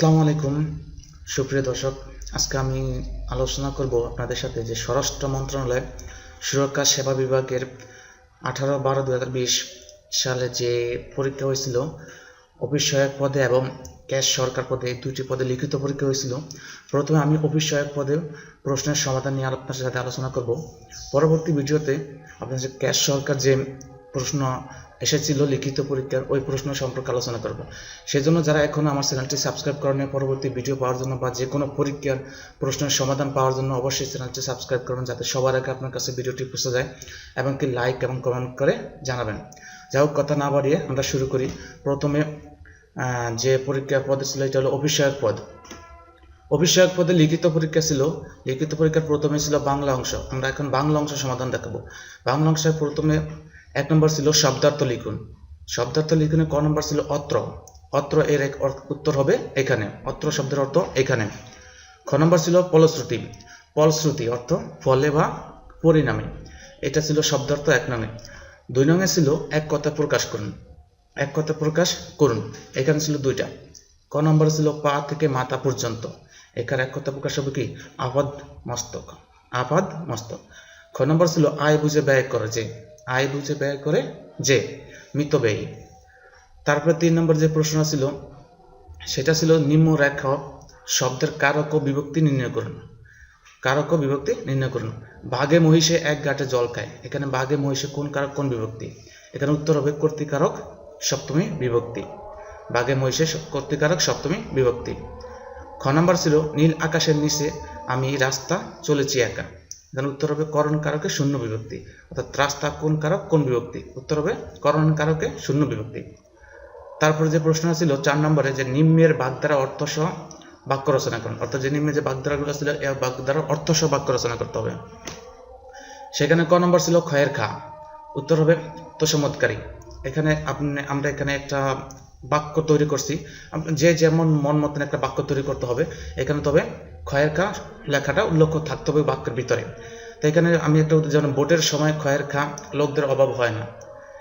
আসসালামু আলাইকুম। সুপ্রিয় দর্শক, আজকে আমি আলোচনা করব আপনাদের সাথে যে স্বরাষ্ট্র মন্ত্রণালয় সুরক্ষা সেবা বিভাগের আঠারো বারো দু সালে যে পরীক্ষা হয়েছিল, অফিস সহায়ক পদে এবং ক্যাশ সরকার পদে দুটি পদে লিখিত পরীক্ষা হয়েছিল। প্রথমে আমি অফিস সহায়ক পদে প্রশ্নের সমাধান নিয়ে আপনার সাথে আলোচনা করব। পরবর্তী ভিডিওতে আপনার যে ক্যাশ সরকার যে প্রশ্ন এসেছিল লিখিত পরীক্ষার ওই প্রশ্ন সম্পর্কে আলোচনা করব। সেজন্য যারা এখনও আমার চ্যানেলটি সাবস্ক্রাইব করেন পরবর্তী ভিডিও পাওয়ার জন্য বা যে কোনো পরীক্ষার প্রশ্নের সমাধান পাওয়ার জন্য অবশ্যই চ্যানেলটি সাবস্ক্রাইব করুন যাতে সবার আগে আপনার কাছে ভিডিওটি পৌঁছে যায় এবং কি লাইক এবং কমেন্ট করে জানাবেন। যাই হোক, কথা না বাড়িয়ে আমরা শুরু করি। প্রথমে যে পরীক্ষা পদ ছিল এটা হলো অভিষেক পদ। অভিষেক পদে লিখিত পরীক্ষা ছিল, লিখিত পরীক্ষার প্রথমে ছিল বাংলা অংশ। আমরা এখন বাংলা অংশ সমাধান দেখাবো। বাংলা অংশের প্রথমে এক নম্বর ছিল শব্দার্থ লিখুন। শব্দার্থ লিখুনে ক নম্বর ছিল অত্র। অত্র এর এক উত্তর হবে এখানে। অত্র শব্দের অর্থ এখানে। খ নম্বর ছিল ফলশ্রুতি। ফলশ্রুতি অর্থ ফলে বা পরিণামে। এটা ছিল শব্দার্থ এক নঙে দুই নঙে ছিল এক কথা প্রকাশ করুন। এক কথা প্রকাশ করুন। এখানে ছিল দুইটা। ক নম্বর ছিল পা থেকে মাথা পর্যন্ত। এখানে এক কথা প্রকাশ হবে কি? আপাদ মস্তক। আপাদ মস্তক। খ নম্বর ছিল আয় বুঝে ব্যয় করে যে আয় বুঝে ব্যয় করে যে মৃত ব্যয়ী। তারপরে তিন নম্বর যে প্রশ্ন ছিল, সেটা ছিল নিম্ন রেখা শব্দের কারক বিভক্তি নির্ণয় করুন। কারক বিভক্তি নির্ণয় করুন। বাঘে মহিষে এক গাঁটে জল খায়। এখানে বাঘে মহিষে কোন কারক, কোন বিভক্তি? এখানে উত্তর হবে কর্তৃকারক সপ্তমী বিভক্তি। বাঘে মহিষে কর্তৃকারক সপ্তমী বিভক্তি। খ নম্বর ছিল, নীল আকাশের নিচে আমি রাস্তা চলেছি একা। এখানে উত্তর হবে করণ কারকে শূন্য বিভক্তি। অর্থাৎ রাস্তা কোন কারক কোন বিভক্তি। উত্তর হবে করণ কারকে শূন্য বিভক্তি। তারপরে যে প্রশ্ন ছিল চার নম্বরে যে নিম্নের অর্থ সহ বাক্য রচনা করুন। অর্থাৎ যে নিম্নে যে বাগধারাগুলো ছিল বাগধারা অর্থ সহ বাক্য রচনা করতে হবে। সেখানে ক নম্বর ছিল ক্ষয়ের খা। উত্তর হবে তোষমৎকারী। এখানে আপনি, আমরা এখানে একটা বাক্য তৈরি করছি। যে যেমন মন মতন একটা বাক্য তৈরি করতে হবে, এখানে তবে ক্ষয়ের খা লেখাটা উল্লেখ থাকতে হবে বাক্যের ভিতরে। তো এখানে আমি একটা উদাহরণ ভোটের সময় ক্ষয়ের খা লোকদের অভাব হয় না।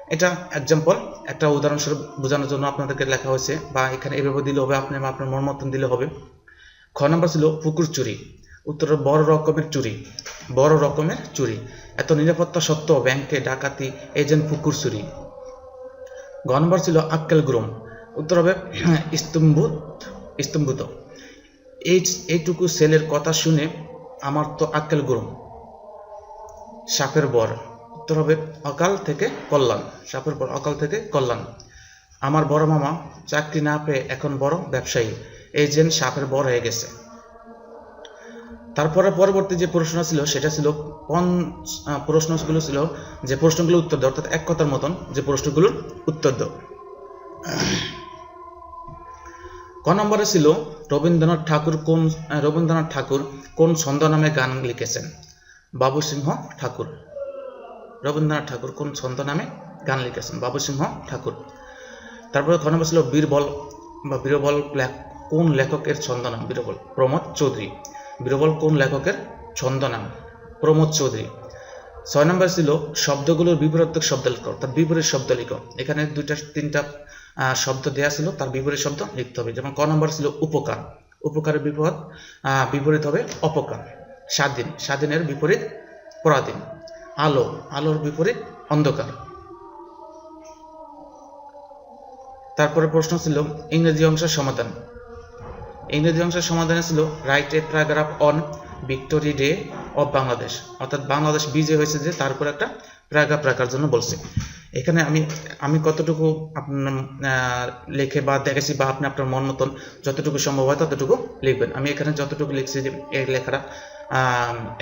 এটা এক্সাম্পল একটা উদাহরণস্বরূপ বোঝানোর জন্য আপনাদেরকে লেখা হয়েছে, বা এখানে এভাবে দিলে হবে, আপনি আপনার মন মতন দিলে হবে। খ নম্বর ছিল পুকুর চুরি। উত্তর, বড় রকমের চুরি। বড় রকমের চুরি। এত নিরাপত্তা সত্ত্বেও ব্যাংকে ডাকাতি, এজেন্ট পুকুর চুরি। গ নম্বর ছিল আক্কেল গ্রুম। উত্তর হবে স্তম্ভুত স্তম্ভুত। এই এইটুকু ছেলের কথা শুনে আমার তো আক্কেল গ্রুম। সাপের বর। উত্তর হবে অকাল থেকে কল্যাণ। সাপের বর অকাল থেকে কল্যাণ। আমার বড় মামা চাকরি না পেয়ে এখন বড় ব্যবসায়ী। এজেন্ট সাপের বর হয়ে গেছে। তারপরে পরবর্তী যে প্রশ্ন ছিল সেটা ছিল আহ, প্রশ্নগুলো ছিল যে প্রশ্নগুলো উত্তর দাও অর্থাৎ এক কথার মতন যে প্রশ্নগুলোর উত্তর দাও নম্বরে ছিল, রবীন্দ্রনাথ ঠাকুর কোন রবীন্দ্রনাথ ঠাকুর কোন ছন্দ নামে গান লিখেছেন? বাবু সিংহ ঠাকুর। রবীন্দ্রনাথ ঠাকুর কোন ছন্দ নামে গান লিখেছেন? বাবু সিংহ ঠাকুর। তারপরে নম্বর ছিল, বীরবল বা বীরবল কোন লেখকের ছন্দ নাম? বীরবল। প্রমোদ চৌধুরী। বীরবল কোন লেখকের ছন্দ নাম? প্রমোদ চৌধুরী। ছয় নম্বর ছিল শব্দগুলোর বিপরীত শব্দ লিখো অর্থাৎ বিপরীত শব্দ লিখো এখানে দুইটা তিনটা শব্দ দেয়া ছিল তার বিপরীত শব্দ লিখতে হবে। যেমন ক নম্বর ছিল উপকার। উপকারের আহ, বিপরীত হবে অপকার। স্বাধীন স্বাধীনের বিপরীত পরাধীন। আলো আলোর বিপরীত অন্ধকার। তারপরে প্রশ্ন ছিল ইংরেজি অংশের সমাধান। ইংরেজি অংশের সমাধানে ছিল write a paragraph on victory day of Bangladesh. অর্থাৎ বাংলাদেশ বিজয় হয়েছে যে তার উপর একটা প্যারাগ্রাফ রাখার জন্য বলছে। এখানে আমি আমি কতটুকু আপনার লিখে বা দেখেছি বা আপনি আপনার মন মতন যতটুকু সম্ভব হয় ততটুকু লিখবেন। আমি এখানে যতটুকু লিখছি এই লেখাটা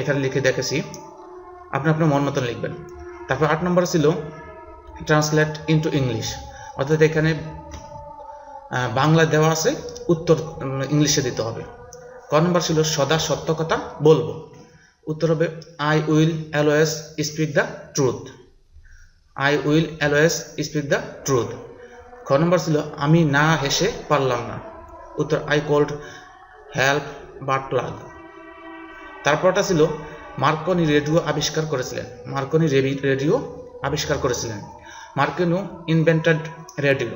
এখানে লিখে দেখেছি, আপনি আপনার মন মতন লিখবেন। তারপর আট নম্বর ছিল ট্রান্সলেট ইনটু ইংলিশ অর্থাৎ এখানে বাংলা দেওয়া আছে, উত্তর ইংলিশে দিতে হবে। ক নম্বর ছিল সদা সত্য কথা বলব। উত্তর হবে I will always speak the truth I will always speak the truth খ নম্বর ছিল, আমি না হেসে পারলাম না। উত্তর I could help but plug তারপরটা ছিল, মার্কনি রেডিও আবিষ্কার করেছিলেন। মার্কনি রেডিও আবিষ্কার করেছিলেন। Marconi invented radio.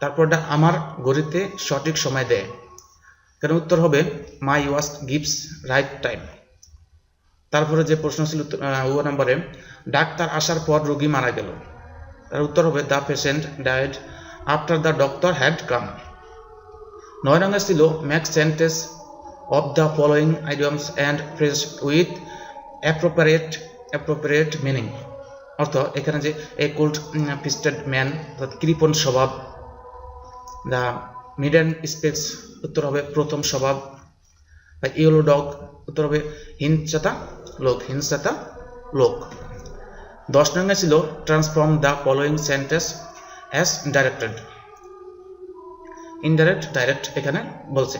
তারপরটা, আমার ঘড়িতে সঠিক সময় দেয়। এখানে উত্তর হবে my watch gives right time তারপরে যে প্রশ্ন ছিল ও নম্বরে, ডাক্তার আসার পর রোগী মারা গেল। তার উত্তর হবে, the patient died after the doctor had come. নয় নম্বর ছিল make sentence of the following idioms and phrase with appropriate appropriate meaning. অর্থ, এখানে যে এ কোল্ড ফিস্টেড ম্যান, অর্থাৎ কৃপণ স্বভাব। দ্য মিডেন স্পেক্স উত্তর হবে, প্রথম স্বভাব। বা ইয়েলো ডগ। উত্তর হবে হিংসাতা লোক হিংসাতা লোক। দশ নম্বর ছিল transform the following sentence as directed indirect direct এখানে বলছে।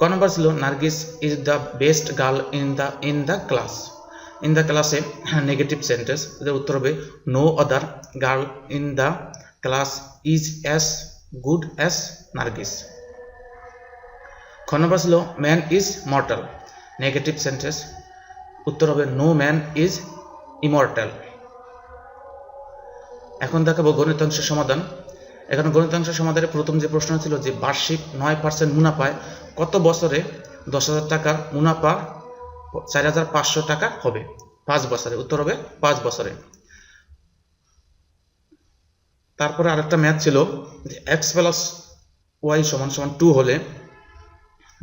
ক নম্বর ছিল Nargis is the best girl in the in the class in the ক্লাসে নেগেটিভ সেন্টেন্স উত্তর হবে no other girl in the class is as good as Nargis খ নম্বর man is mortal negative sentence উত্তর হবে নো ম্যান ইজ ইমর্টাল এখন দেখাবো গণিতাংশের সমাধান। এখানে গণিতাংশের সমাধানে প্রথম যে প্রশ্ন ছিল যে বার্ষিক নয় পার্সেন্ট মুনাফায় কত বছরে দশ হাজার টাকার মুনাফা চার হাজার পাঁচশো টাকা হবে? পাঁচ বছরে। উত্তর হবে, পাঁচ বছরে। তারপরে আরেকটা ম্যাথ ছিল যে এক্স প্লাস ওয়াই সমান সমান টু হলে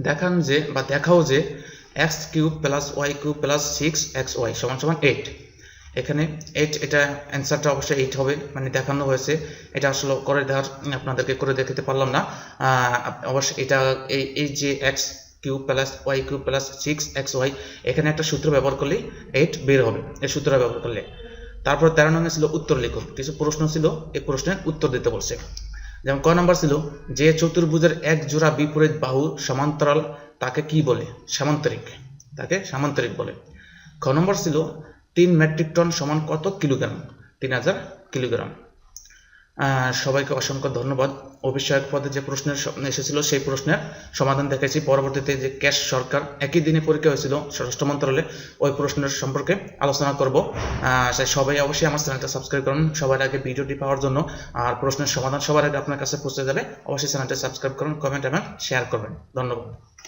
দেখান যে বা দেখাও যে X cube plus Y cube plus six X Y সমান সমান এইট এখানে এইট এটা অ্যান্সারটা অবশ্যই এইট হবে মানে দেখানো হয়েছে। এটা আসলে করে দেওয়ার আপনাদেরকে করে দেখাতে পারলাম না। অবশ্যই এটা এই এই যে X cube plus Y cube plus six X Y এখানে একটা সূত্র ব্যবহার করলে এইট বের হবে, এই সূত্র ব্যবহার করলে। তারপর তেরো নম্বর ছিল উত্তর লিখো কিছু প্রশ্ন ছিল, এই প্রশ্নের উত্তর দিতে বলছে। যেমন ক নম্বর ছিল, যে চতুর্ভুজের এক জোড়া বিপরীত বাহু সমান্তরাল, তাকে কি বলে? সামান্তরিক। তাকে সামান্তরিক বলে। খ নম্বর ছিল, তিন মেট্রিক টন সমান কত কিলোগ্রাম? তিন হাজার কিলোগ্রাম। সবাইকে অসংখ্য ধন্যবাদ। অভিষেক পদে যে প্রশ্নের এসেছিল সেই প্রশ্নের সমাধান দেখেছি পরবর্তীতে যে ক্যাশ সরকার একই দিনে পরীক্ষা হয়েছিল স্বরাষ্ট্র মন্ত্রণালয়ে ওই প্রশ্নের সম্পর্কে আলোচনা করব। আহ, সবাই অবশ্যই আমার চ্যানেলটা সাবস্ক্রাইব করুন। সবার আগে ভিডিওটি পাওয়ার জন্য আর প্রশ্নের সমাধান সবার আগে আপনার কাছে পৌঁছে যাবে অবশ্যই চ্যানেলটা সাবস্ক্রাইব করুন কমেন্ট এবং শেয়ার করবেন। ধন্যবাদ।